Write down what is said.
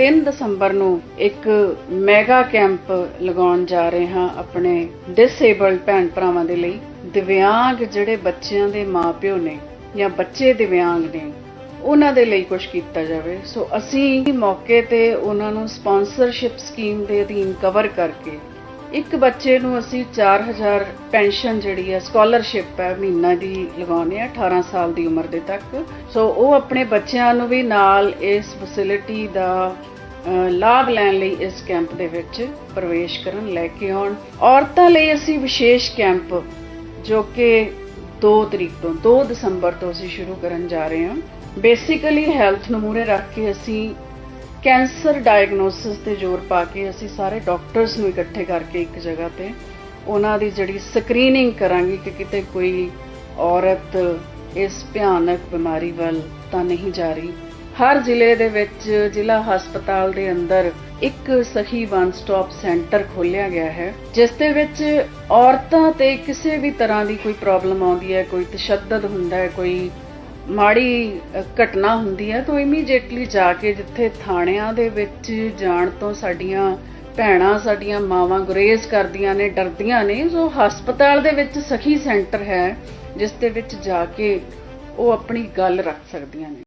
3 ਦਸੰਬਰ ਨੂੰ ਇੱਕ mega camp ਲਗਾਉਣ ਜਾ ਰਹੇ ਹਾਂ ਆਪਣੇ ਡਿਸੇਬਲਡ ਭੈਣ ਭਰਾਵਾਂ ਦੇ ਲਈ। ਦਿਵਿਆਂਗ ਜਿਹੜੇ ਬੱਚਿਆਂ ਦੇ ਮਾਪਿਓ ਨੇ ਜਾਂ ਬੱਚੇ ਦਿਵਿਆਂਗ ਨੇ, ਉਹਨਾਂ ਦੇ ਲਈ ਕੁਝ ਕੀਤਾ ਜਾਵੇ। ਸੋ ਅਸੀਂ ਮੌਕੇ ਤੇ ਉਹਨਾਂ ਨੂੰ ਸਪਾਂਸਰਸ਼ਿਪ ਸਕੀਮ ਦੇ ਅਧੀਨ ਕਵਰ ਕਰਕੇ ਇੱਕ ਬੱਚੇ ਨੂੰ ਅਸੀਂ 4000 ਪੈਨਸ਼ਨ ਜਿਹੜੀ ਹੈ ਸਕਾਲਰਸ਼ਿਪ ਹੈ ਮਹੀਨਾ ਦੀ ਲਗਾਉਂਦੇ ਆ 18 ਸਾਲ ਦੀ ਉਮਰ ਦੇ ਤੱਕ। ਸੋ ਉਹ ਆਪਣੇ ਬੱਚਿਆਂ ਨੂੰ ਵੀ ਨਾਲ ਇਸ ਫੈਸਿਲਿਟੀ ਦਾ ਲਾਭ ਲੈਣ ਲਈ ਇਸ ਕੈਂਪ ਦੇ ਵਿੱਚ ਪ੍ਰਵੇਸ਼ ਕਰਨ ਲੈ ਕੇ ਆਉਣ। ਔਰਤਾਂ ਲਈ ਅਸੀਂ ਵਿਸ਼ੇਸ਼ ਕੈਂਪ ਜੋ ਕਿ 2 ਤਰੀਕ ਤੋਂ 2 ਦਸੰਬਰ ਤੋਂ ਅਸੀਂ ਸ਼ੁਰੂ ਕਰਨ ਜਾ ਰਹੇ ਹਾਂ। ਬੇਸਿਕਲੀ ਹੈਲਥ ਨੂੰ ਮੂਹਰੇ ਰੱਖ ਕੇ ਅਸੀਂ ਕੈਂਸਰ ਡਾਇਗਨੋਸਿਸ ਤੇ ਜ਼ੋਰ ਪਾ ਕੇ ਅਸੀਂ ਸਾਰੇ ਡਾਕਟਰਸ ਨੂੰ ਇਕੱਠੇ ਕਰਕੇ ਇੱਕ ਜਗ੍ਹਾ ਤੇ ਉਹਨਾਂ ਦੀ ਜਿਹੜੀ ਸਕਰੀਨਿੰਗ ਕਰਾਂਗੇ ਕਿ ਕਿਤੇ ਕੋਈ ਔਰਤ ਇਸ ਭਿਆਨਕ ਬਿਮਾਰੀ ਵੱਲ ਤਾਂ ਨਹੀਂ ਜਾ ਰਹੀ। ਹਰ ਜ਼ਿਲ੍ਹੇ ਦੇ ਵਿੱਚ ਜ਼ਿਲ੍ਹਾ ਹਸਪਤਾਲ ਦੇ ਅੰਦਰ ਇੱਕ ਸਹੀ ਵਨ ਸਟਾਪ ਸੈਂਟਰ ਖੋਲ੍ਹਿਆ ਗਿਆ ਹੈ, ਜਿਸ ਦੇ ਵਿੱਚ ਔਰਤਾਂ ਤੇ ਕਿਸੇ ਵੀ ਤਰ੍ਹਾਂ ਦੀ ਕੋਈ ਪ੍ਰੋਬਲਮ ਆਉਂਦੀ ਹੈ, ਕੋਈ ਤਸ਼ੱਦਦ ਹੁੰਦਾ ਹੈ, ਕੋਈ ਮਾੜੀ ਘਟਨਾ ਹੁੰਦੀ ਹੈ, ਤਾਂ ਇਮੀਡੀਏਟਲੀ ਜਾ ਕੇ ਜਿੱਥੇ ਥਾਣਿਆਂ ਦੇ ਵਿੱਚ ਜਾਣ ਤੋਂ ਸਾਡੀਆਂ ਭੈਣਾਂ, ਸਾਡੀਆਂ ਮਾਵਾਂ ਗੁਰੇਜ਼ ਕਰਦੀਆਂ ਨੇ, ਡਰਦੀਆਂ ਨੇ, ਸੋ ਹਸਪਤਾਲ ਦੇ ਵਿੱਚ ਸਖੀ ਸੈਂਟਰ ਹੈ, ਜਿਸ ਦੇ ਵਿੱਚ ਜਾ ਕੇ ਉਹ ਆਪਣੀ ਗੱਲ ਰੱਖ ਸਕਦੀਆਂ ਨੇ।